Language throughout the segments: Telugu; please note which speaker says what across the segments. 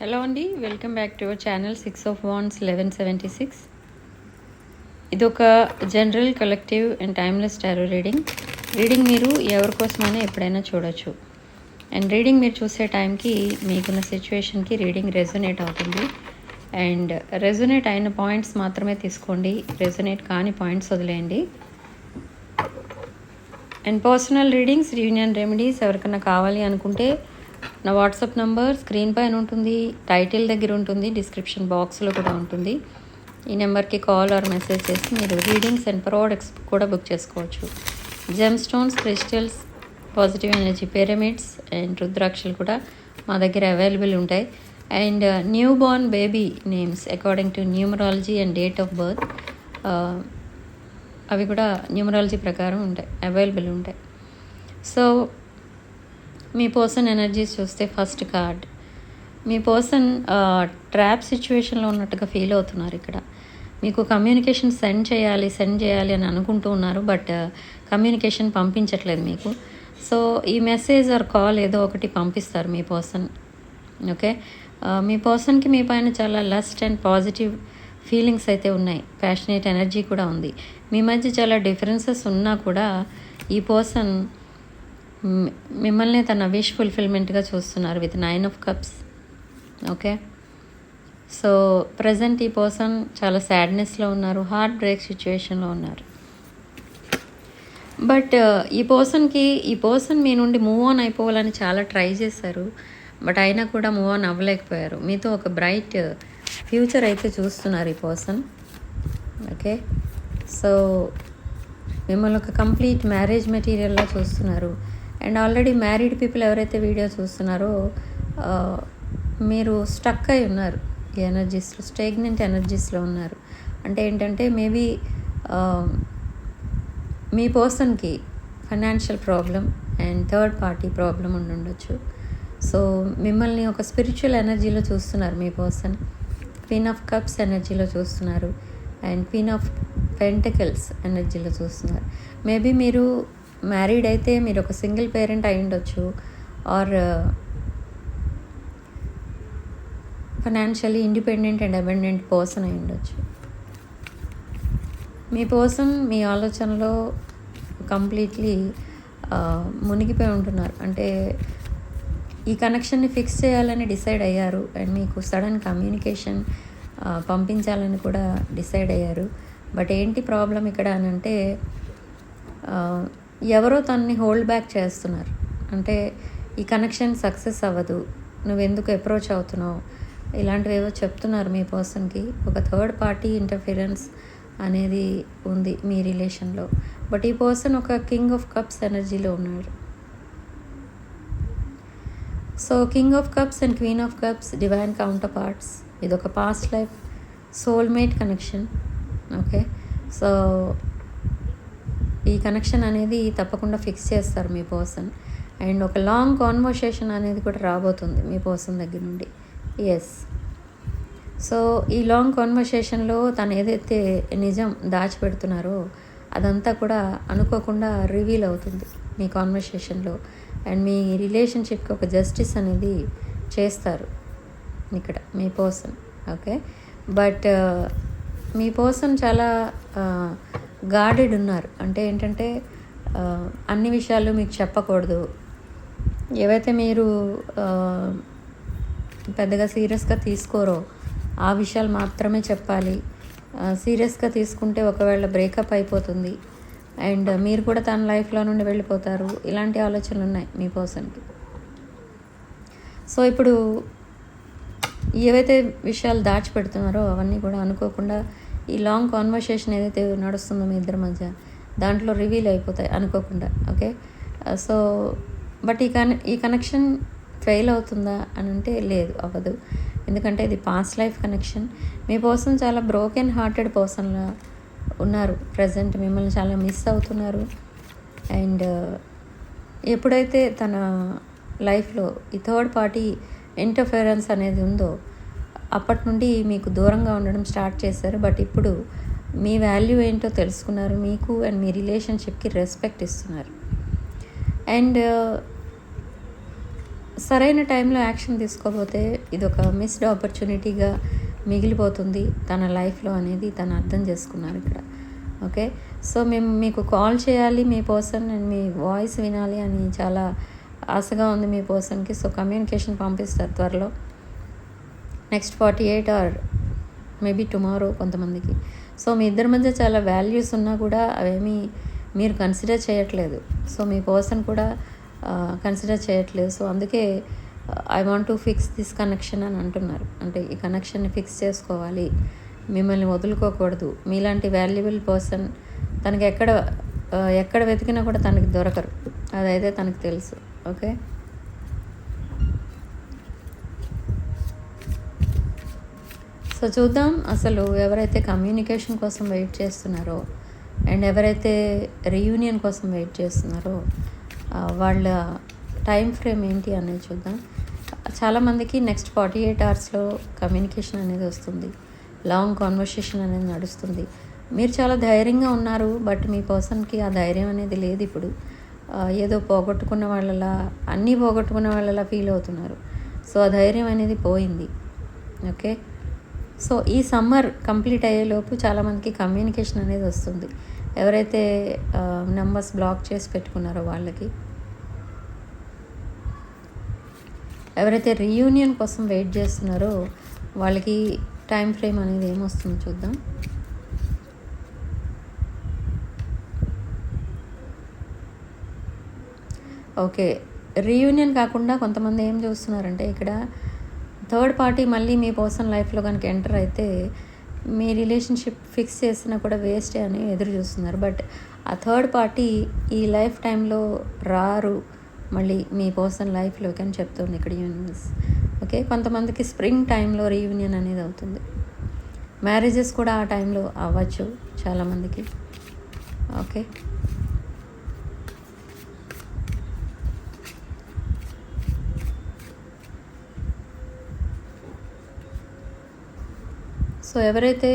Speaker 1: హలో అండి welcome back to our channel six of wands eleven seventy six. ఇది ఒక general collective and timeless tarot reading. Reading మీరు ఎవరి కోసమైనా ఎప్పుడైనా చూడొచ్చు. అండ్ రీడింగ్ మీరు చూసే టైంకి మీకున్న సిచ్యువేషన్కి రీడింగ్ రెజొనేట్ అవుతుంది. అండ్ రెజొనేట్ అయిన పాయింట్స్ మాత్రమే తీసుకోండి. రెజొనేట్ కాని పాయింట్స్ వదిలేయండి. And personal readings union remedies ఎవరికైనా కావాలి అనుకుంటే నా వాట్సాప్ నంబర్ స్క్రీన్ పైన ఉంటుంది టైటిల్ దగ్గర ఉంటుంది డిస్క్రిప్షన్ బాక్స్లో కూడా ఉంటుంది. ఈ నెంబర్కి కాల్ ఆర్ మెసేజ్ చేసి మీరు రీడింగ్స్ అండ్ ప్రోడక్ట్స్ కూడా బుక్ చేసుకోవచ్చు. Gemstones crystals positive energy pyramids and రుద్రాక్షలు కూడా మా దగ్గర అవైలబుల్ ఉంటాయి. And newborn baby names according to numerology and date of birth అవి కూడా న్యూమరాలజీ ప్రకారం ఉంటాయి అవైలబుల్ ఉంటాయి. సో మీ పర్సన్ ఎనర్జీస్ చూస్తే ఫస్ట్ కార్డ్. మీ పర్సన్ ట్రాప్ సిచ్యువేషన్లో ఉన్నట్టుగా ఫీల్ అవుతున్నారు ఇక్కడ. మీకు కమ్యూనికేషన్ సెండ్ చేయాలి సెండ్ చేయాలి అని అనుకుంటూ ఉన్నారు బట్ కమ్యూనికేషన్ పంపించట్లేదు మీకు. సో ఈ మెసేజ్ ఆర్ కాల్ ఏదో ఒకటి పంపిస్తారు మీ పర్సన్. ఓకే? మీ పర్సన్కి మీ పైన చాలా లస్ట్ అండ్ పాజిటివ్ ఫీలింగ్స్ అయితే ఉన్నాయి. ప్యాషనేట్ ఎనర్జీ కూడా ఉంది. మీ మధ్య చాలా డిఫరెన్సెస్ ఉన్నా కూడా ఈ పర్సన్ మిమ్మల్ని తన విష్ ఫుల్ఫిల్మెంట్గా చూస్తున్నారు with nine of cups okay so present ఈ పర్సన్ చాలా సాడ్నెస్లో ఉన్నారు హార్ట్ బ్రేక్ సిచ్యువేషన్లో ఉన్నారు. బట్ uh, ఈ పర్సన్కి ఈ పర్సన్ మీ నుండి మూవ్ ఆన్ అయిపోవాలని చాలా ట్రై చేశారు. బట్ అయినా కూడా మూవ్ ఆన్ అవ్వలేకపోయారు. మీతో ఒక బ్రైట్ ఫ్యూచర్ uh, అయితే చూస్తున్నారు ఈ పర్సన్ ఓకే సో మిమ్మల్ని ఒక కంప్లీట్ మ్యారేజ్ మెటీరియల్లా చూస్తున్నారు. అండ్ ఆల్రెడీ మ్యారీడ్ పీపుల్ ఎవరైతే వీడియో చూస్తున్నారో మీరు స్టక్ అయి ఉన్నారు ఈ ఎనర్జీస్లో స్టేగ్నెంట్ ఎనర్జీస్లో ఉన్నారు. అంటే ఏంటంటే మేబీ మీ పర్సన్కి financial problem and third party problem ఉండి ఉండొచ్చు. సో మిమ్మల్ని ఒక స్పిరిచువల్ ఎనర్జీలో చూస్తున్నారు మీ పర్సన్. క్వీన్ ఆఫ్ కప్స్ ఎనర్జీలో చూస్తున్నారు అండ్ క్వీన్ ఆఫ్ పెంటకల్స్ ఎనర్జీలో చూస్తున్నారు. మేబీ మీరు మ్యారీడ్ అయితే మీరు ఒక సింగిల్ పేరెంట్ అయి ఉండొచ్చు. Or financially independent and abundant person అయి ఉండొచ్చు. మీ పర్సన్ మీ ఆలోచనలో కంప్లీట్లీ మునిగిపోయి ఉంటున్నారు. అంటే ఈ కనెక్షన్ని ఫిక్స్ చేయాలని డిసైడ్ అయ్యారు అండ్ మీకు సడన్ కమ్యూనికేషన్ పంపించాలని కూడా డిసైడ్ అయ్యారు. బట్ ఏంటి ప్రాబ్లం ఇక్కడ అని అంటే ఎవరో తనని హోల్డ్ బ్యాక్ చేస్తున్నారు. అంటే ఈ కనెక్షన్ సక్సెస్ అవ్వదు. నువ్వు ఎందుకు అప్రోచ్ అవుతున్నావు? ఇలాంటివి ఏవో చెప్తున్నారు మీ పర్సన్కి ఒక థర్డ్ పార్టీ ఇంటర్ఫిరెన్స్ అనేది ఉంది మీ రిలేషన్లో బట్ ఈ పర్సన్ ఒక కింగ్ ఆఫ్ కప్స్ ఎనర్జీలో ఉన్నాడు. So king of cups and queen of cups divine counterparts ఇది ఒక past life soulmate connection okay so ఈ కనెక్షన్ అనేది తప్పకుండా ఫిక్స్ చేస్తారు మీ పర్సన్ అండ్ ఒక లాంగ్ కాన్వర్సేషన్ అనేది కూడా రాబోతుంది మీ పర్సన్ దగ్గర నుండి. ఎస్ సో ఈ లాంగ్ కాన్వర్సేషన్లో తను ఏదైతే నిజం దాచిపెడుతున్నారో అదంతా కూడా అనుకోకుండా రివీల్ అవుతుంది మీ కాన్వర్సేషన్లో అండ్ మీ రిలేషన్షిప్కి ఒక జస్టిస్ అనేది చేస్తారు ఇక్కడ మీ పర్సన్ ఓకే బట్ మీ పర్సన్ చాలా uh, గార్డెడ్ ఉన్నారు. అంటే ఏంటంటే అన్ని విషయాలు మీకు చెప్పకూడదు. ఏవైతే మీరు పెద్దగా సీరియస్గా తీసుకోరో ఆ విషయాలు మాత్రమే చెప్పాలి. సీరియస్గా తీసుకుంటే ఒకవేళ బ్రేకప్ అయిపోతుంది. అండ్ మీరు కూడా తన లైఫ్లో నుండి వెళ్ళిపోతారు. ఇలాంటి ఆలోచనలు ఉన్నాయి మీ పర్సన్కి. సో ఇప్పుడు ఏవైతే విషయాలు దాచిపెడుతున్నారో అవన్నీ కూడా అనుకోకుండా ఈ లాంగ్ కాన్వర్సేషన్ ఏదైతే నడుస్తుందో మీ ఇద్దరి మధ్య దాంట్లో రివీల్ అయిపోతాయి అనుకోకుండా ఓకే సో బట్ ఈ కన ఈ కనెక్షన్ ఫెయిల్ అవుతుందా అని అంటే లేదు అవ్వదు. ఎందుకంటే ఇది పాస్ట్ లైఫ్ కనెక్షన్ మీ పర్సన్ చాలా బ్రోకెన్ హార్టెడ్ పర్సన్లా ఉన్నారు ప్రజెంట్ మిమ్మల్ని చాలా మిస్ అవుతున్నారు. అండ్ uh, ఎప్పుడైతే తన లైఫ్లో ఈ థర్డ్ పార్టీ ఇంటర్ఫిరెన్స్ అనేది ఉందో అప్పటి నుండి మీకు దూరంగా ఉండడం స్టార్ట్ చేశారు. బట్ ఇప్పుడు మీ వాల్యూ ఏంటో తెలుసుకున్నారు. మీకు అండ్ మీ రిలేషన్షిప్కి రెస్పెక్ట్ ఇస్తున్నారు. అండ్ uh, సరైన టైంలో యాక్షన్ తీసుకోకపోతే ఇది ఒక మిస్డ్ ఆపర్చునిటీగా మిగిలిపోతుంది తన లైఫ్లో అనేది తను అర్థం చేసుకున్నారు ఇక్కడ. ఓకే? సో మేము మీకు కాల్ చేయాలి మీ పర్సన్ అండ్ మీ వాయిస్ వినాలి అని చాలా ఆశగా ఉంది మీ పర్సన్కి. సో కమ్యూనికేషన్ పంపిస్తారు త్వరలో. Next forty eight or maybe tomorrow కొంతమందికి. సో మీ ఇద్దరి మధ్య చాలా వాల్యూస్ ఉన్నా కూడా అవేమీ మీరు కన్సిడర్ చేయట్లేదు. సో మీ పర్సన్ కూడా కన్సిడర్ చేయట్లేదు. సో అందుకే I want to fix this connection అని అంటున్నారు. అంటే ఈ కనెక్షన్ని ఫిక్స్ చేసుకోవాలి. మిమ్మల్ని వదులుకోకూడదు. మీలాంటి వాల్యుబుల్ పర్సన్ తనకి ఎక్కడ ఎక్కడ వెతికినా కూడా తనకి దొరకరు. అదైతే తనకు తెలుసు. ఓకే? సో చూద్దాం అసలు ఎవరైతే కమ్యూనికేషన్ కోసం వెయిట్ చేస్తున్నారో అండ్ ఎవరైతే రీయూనియన్ కోసం వెయిట్ చేస్తున్నారో వాళ్ళ టైం ఫ్రేమ్ ఏంటి అనేది చూద్దాం. చాలామందికి నెక్స్ట్ ఫార్టీ ఎయిట్ అవర్స్లో కమ్యూనికేషన్ అనేది వస్తుంది. లాంగ్ కాన్వర్సేషన్ అనేది నడుస్తుంది. మీరు చాలా ధైర్యంగా ఉన్నారు బట్ మీ పర్సన్కి ఆ ధైర్యం అనేది లేదు ఇప్పుడు. ఏదో పోగొట్టుకున్న వాళ్ళలా అన్నీ పోగొట్టుకున్న వాళ్ళలా ఫీల్ అవుతున్నారు. సో ఆ ధైర్యం అనేది పోయింది. ఓకే సో ఈ సమ్మర్ కంప్లీట్ అయ్యేలోపు చాలామందికి కమ్యూనికేషన్ అనేది వస్తుంది. ఎవరైతే నెంబర్స్ బ్లాక్ చేసి పెట్టుకున్నారో వాళ్ళకి. ఎవరైతే రీయూనియన్ కోసం వెయిట్ చేస్తున్నారో వాళ్ళకి టైం ఫ్రేమ్ అనేది ఏమొస్తుందో చూద్దాం. ఓకే. రీయూనియన్ కాకుండా కొంతమంది ఏం చూస్తున్నారంటే ఇక్కడ థర్డ్ పార్టీ మళ్ళీ మీ పర్సనల్ లైఫ్లో కనుక ఎంటర్ అయితే మీ రిలేషన్షిప్ ఫిక్స్ చేసినా కూడా వేస్టే అని ఎదురు చూస్తున్నారు. బట్ ఆ థర్డ్ పార్టీ ఈ లైఫ్ టైంలో రారు మళ్ళీ మీ పర్సనల్ లైఫ్లోకి అని చెప్తుంది ఇక్కడ యూనివర్స్. ఓకే? కొంతమందికి స్ప్రింగ్ టైంలో రీయూనియన్ అనేది అవుతుంది. మ్యారేజెస్ కూడా ఆ టైంలో అవ్వచ్చు చాలామందికి. ఓకే? సో ఎవరైతే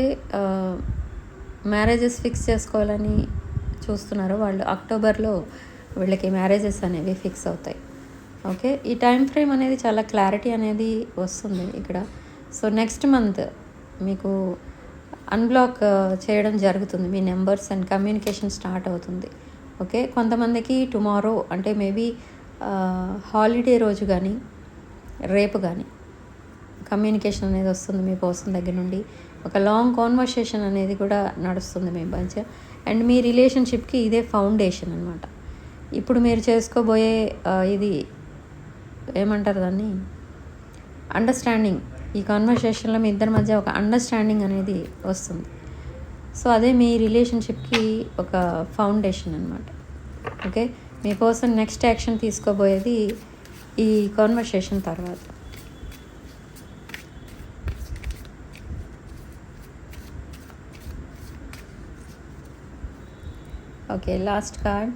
Speaker 1: మ్యారేజెస్ ఫిక్స్ చేసుకోవాలని చూస్తున్నారో వాళ్ళు అక్టోబర్లో వీళ్ళకి మ్యారేజెస్ అనేవి ఫిక్స్ అవుతాయి. ఓకే? ఈ టైం ఫ్రేమ్ అనేది చాలా క్లారిటీ అనేది వస్తుంది ఇక్కడ. సో నెక్స్ట్ మంత్ మీకు అన్బ్లాక్ చేయడం జరుగుతుంది. మీ నెంబర్స్ అండ్ కమ్యూనికేషన్ స్టార్ట్ అవుతుంది. ఓకే? కొంతమందికి టుమారో అంటే మేబీ హాలిడే రోజు కానీ రేపు కానీ కమ్యూనికేషన్ అనేది వస్తుంది మీ పర్సన్ దగ్గర నుండి. ఒక లాంగ్ కాన్వర్సేషన్ అనేది కూడా నడుస్తుంది మీ మధ్య. అండ్ మీ రిలేషన్షిప్కి ఇదే ఫౌండేషన్ అనమాట ఇప్పుడు మీరు చేసుకోబోయే ఇది ఏమంటారు దాన్ని? అండర్స్టాండింగ్ ఈ కాన్వర్సేషన్లో మీ ఇద్దరి మధ్య ఒక అండర్స్టాండింగ్ అనేది వస్తుంది. సో అదే మీ రిలేషన్షిప్కి ఒక ఫౌండేషన్ అనమాట ఓకే మీ పర్సన్ నెక్స్ట్ యాక్షన్ తీసుకోబోయేది ఈ కాన్వర్సేషన్ తర్వాత. Okay last card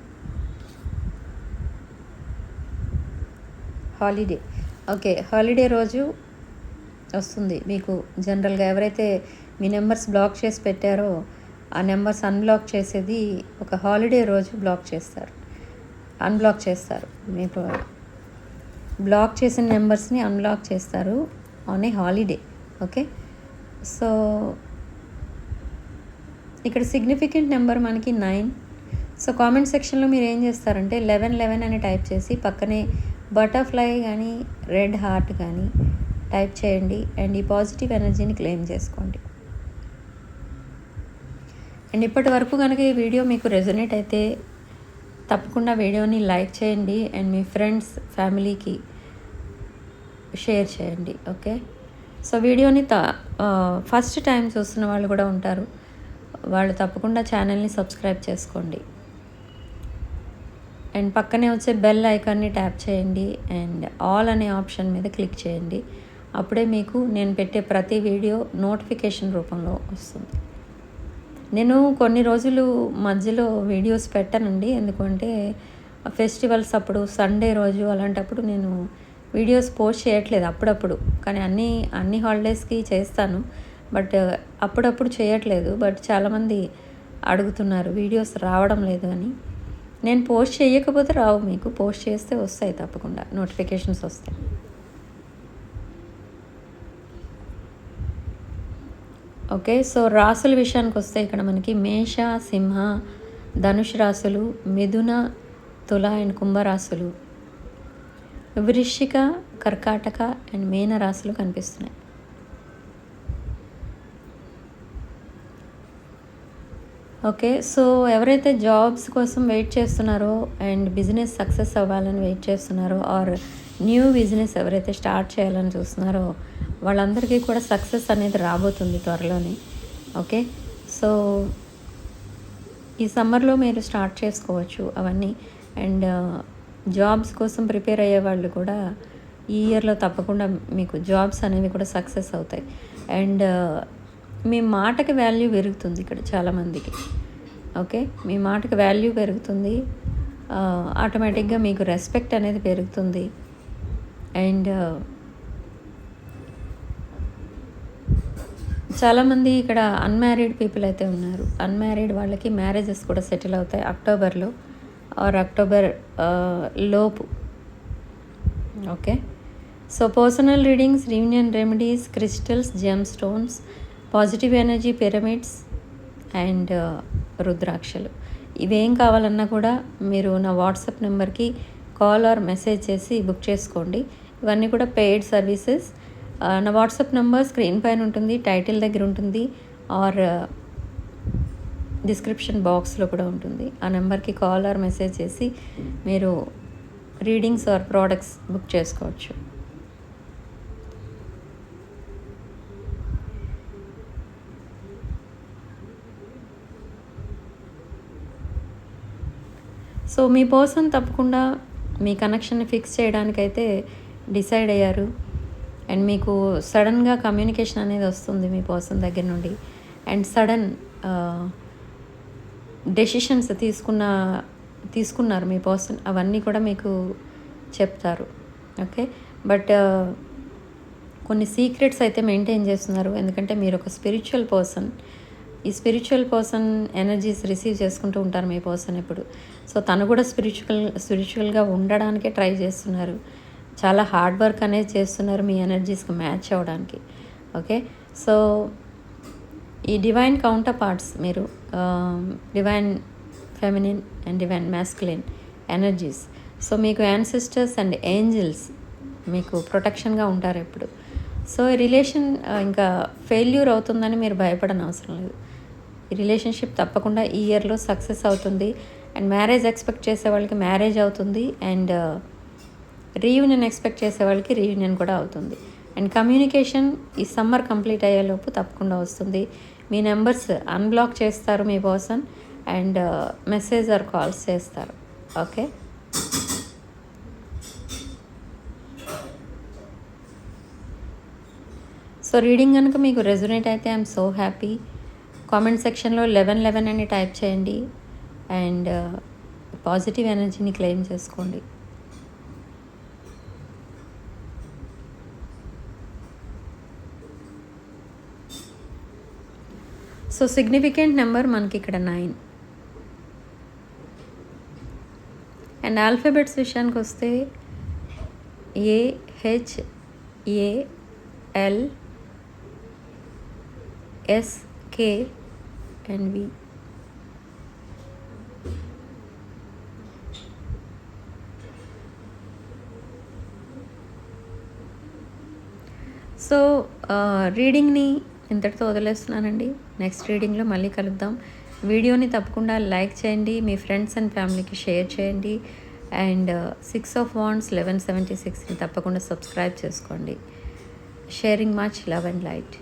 Speaker 1: holiday okay holiday రోజు వస్తుంది. మీకు జనరల్గా ఎవరైతే మీ నెంబర్స్ బ్లాక్ చేసి పెట్టారో ఆ నెంబర్స్ అన్బ్లాక్ చేసేది ఒక హాలిడే రోజు బ్లాక్ చేస్తారు. అన్బ్లాక్ చేస్తారు. మీకు బ్లాక్ చేసిన నెంబర్స్ని అన్బ్లాక్ చేస్తారు on a holiday okay so ఇక్కడ సిగ్నిఫికెంట్ నెంబర్ మనకి నైన్ సో కామెంట్ సెక్షన్లో మీరు ఏం చేస్తారంటే లెవెన్ లెవెన్ అని టైప్ చేసి పక్కనే బటర్ఫ్లై కానీ రెడ్ హార్ట్ కానీ టైప్ చేయండి అండ్ ఈ పాజిటివ్ ఎనర్జీని క్లెయిమ్ చేసుకోండి. అండ్ ఇప్పటి వరకు కనుక ఈ వీడియో మీకు రెజొనేట్ అయితే తప్పకుండా వీడియోని లైక్ చేయండి అండ్ మీ ఫ్రెండ్స్ ఫ్యామిలీకి షేర్ చేయండి ఓకే సో వీడియోని త ఫస్ట్ టైం చూస్తున్న వాళ్ళు కూడా ఉంటారు. వాళ్ళు తప్పకుండా ఛానల్ని సబ్స్క్రైబ్ చేసుకోండి. అండ్ పక్కనే వచ్చే బెల్ ఐకాన్ని ట్యాప్ చేయండి అండ్ ఆల్ అనే ఆప్షన్ మీద క్లిక్ చేయండి. అప్పుడే మీకు నేను పెట్టే ప్రతి వీడియో నోటిఫికేషన్ రూపంలో వస్తుంది. నేను కొన్ని రోజులు మధ్యలో వీడియోస్ పెట్టానండి. ఎందుకంటే ఫెస్టివల్స్ అప్పుడు సండే రోజు అలాంటప్పుడు నేను వీడియోస్ పోస్ట్ చేయట్లేదు అప్పుడప్పుడు. కానీ అన్ని అన్ని హాలిడేస్కి చేస్తాను. బట్ అప్పుడప్పుడు చేయట్లేదు. బట్ చాలామంది అడుగుతున్నారు వీడియోస్ రావడం లేదు అని. నేను పోస్ట్ చేయకపోతే రావు మీకు. పోస్ట్ చేస్తే వస్తాయి తప్పకుండా. నోటిఫికేషన్స్ వస్తాయి. ఓకే సో రాసుల విషయానికి వస్తే ఇక్కడ మనకి మేష సింహ ధనుష్ రాసులు మిథున తుల అండ్ కుంభరాశులు వృశ్చిక కర్కాటక అండ్ మేన రాశులు కనిపిస్తున్నాయి. ఓకే సో ఎవరైతే జాబ్స్ కోసం వెయిట్ చేస్తున్నారో అండ్ బిజినెస్ సక్సెస్ అవ్వాలని వెయిట్ చేస్తున్నారో ఆర్ న్యూ బిజినెస్ ఎవరైతే స్టార్ట్ చేయాలని చూస్తున్నారో వాళ్ళందరికీ కూడా సక్సెస్ అనేది రాబోతుంది త్వరలోనే. ఓకే సో ఈ సమ్మర్లో మీరు స్టార్ట్ చేసుకోవచ్చు అవన్నీ. అండ్ జాబ్స్ uh, కోసం ప్రిపేర్ అయ్యే వాళ్ళు కూడా ఈ ఇయర్లో తప్పకుండా మీకు జాబ్స్ అనేవి కూడా సక్సెస్ అవుతాయి. అండ్ మీ మాటకి వాల్యూ పెరుగుతుంది ఇక్కడ చాలామందికి ఓకే మీ మాటకి వాల్యూ పెరుగుతుంది. ఆటోమేటిక్గా మీకు రెస్పెక్ట్ అనేది పెరుగుతుంది. అండ్ చాలామంది ఇక్కడ అన్మ్యారీడ్ పీపుల్ అయితే ఉన్నారు. అన్మ్యారీడ్ వాళ్ళకి మ్యారేజెస్ కూడా సెటిల్ అవుతాయి అక్టోబర్లో ఆర్ అక్టోబర్ లోపు. Okay so personal readings reunion remedies crystals gemstones positive energy pyramids and uh, రుద్రాక్షలు. ఇవేం కావాలన్నా కూడా మీరు నా వాట్సాప్ నెంబర్కి కాల్ ఆర్ మెసేజ్ చేసి బుక్ చేసుకోండి. ఇవన్నీ కూడా పెయిడ్ సర్వీసెస్. Uh, నా వాట్సాప్ నెంబర్ స్క్రీన్ పైన ఉంటుంది టైటిల్ దగ్గర ఉంటుంది ఆర్ uh, డిస్క్రిప్షన్ బాక్స్లో కూడా ఉంటుంది. ఆ నెంబర్కి కాల్ ఆర్ మెసేజ్ చేసి మీరు రీడింగ్స్ ఆర్ ప్రోడక్ట్స్ బుక్ చేసుకోవచ్చు. సో మీ పర్సన్ తప్పకుండా మీ కనెక్షన్ని ఫిక్స్ చేయడానికైతే డిసైడ్ అయ్యారు. అండ్ మీకు సడన్గా కమ్యూనికేషన్ అనేది వస్తుంది మీ పర్సన్ దగ్గర నుండి. అండ్ సడన్ డెసిషన్స్ తీసుకున్న తీసుకున్నారు మీ పర్సన్. అవన్నీ కూడా మీకు చెప్తారు. ఓకే? బట్ కొన్ని సీక్రెట్స్ అయితే మెయింటైన్ చేస్తున్నారు. ఎందుకంటే మీరు ఒక స్పిరిచువల్ పర్సన్. ఈ స్పిరిచువల్ పర్సన్ ఎనర్జీస్ రిసీవ్ చేసుకుంటూ ఉంటారు మీ పర్సన్ ఇప్పుడు సో తను కూడా స్పిరిచువల్ స్పిరిచువల్గా ఉండడానికే ట్రై చేస్తున్నారు. చాలా హార్డ్ వర్క్ అనేది చేస్తున్నారు మీ ఎనర్జీస్కి మ్యాచ్ అవ్వడానికి ఓకే సో ఈ డివైన్ కౌంటర్ పార్ట్స్ మీరు divine feminine and divine masculine energies so మీకు యాన్సిస్టర్స్ అండ్ ఏంజిల్స్ మీకు ప్రొటెక్షన్గా ఉంటారు ఇప్పుడు సో రిలేషన్ ఇంకా ఫెయిల్యూర్ అవుతుందని మీరు భయపడని అవసరం లేదు. ఈ రిలేషన్షిప్ తప్పకుండా ఈ ఇయర్లో సక్సెస్ అవుతుంది. అండ్ మ్యారేజ్ ఎక్స్పెక్ట్ చేసే వాళ్ళకి మ్యారేజ్ అవుతుంది. అండ్ రీయూనియన్ ఎక్స్పెక్ట్ చేసే వాళ్ళకి రీయూనియన్ కూడా అవుతుంది. అండ్ కమ్యూనికేషన్ ఈ సమ్మర్ కంప్లీట్ అయ్యేలోపు తప్పకుండా వస్తుంది. మీ నెంబర్స్ అన్బ్లాక్ చేస్తారు మీ person and message or calls చేస్తారు. ఓకే సో రీడింగ్ కనుక మీకు రెజొనేట్ అయితే ఐఎమ్ సో హ్యాపీ కామెంట్ సెక్షన్లో లెవెన్ లెవెన్ అని టైప్ చేయండి. అండ్ పాజిటివ్ ఎనర్జీని క్లెయిమ్ చేసుకోండి. సో సిగ్నిఫికెంట్ నెంబర్ మనకి ఇక్కడ నైన్ అండ్ ఆల్ఫాబెట్స్ విషయానికి వస్తే A H A L S K and V so రీడింగ్ని ఇంతటితో వదిలేస్తున్నానండి. నెక్స్ట్ రీడింగ్లో మళ్ళీ కలుద్దాం. వీడియోని తప్పకుండా లైక్ చేయండి మీ ఫ్రెండ్స్ అండ్ ఫ్యామిలీకి షేర్ చేయండి. And six of wands eleven seventy సిక్స్ని తప్పకుండా సబ్స్క్రైబ్ చేసుకోండి. Sharing much love and light.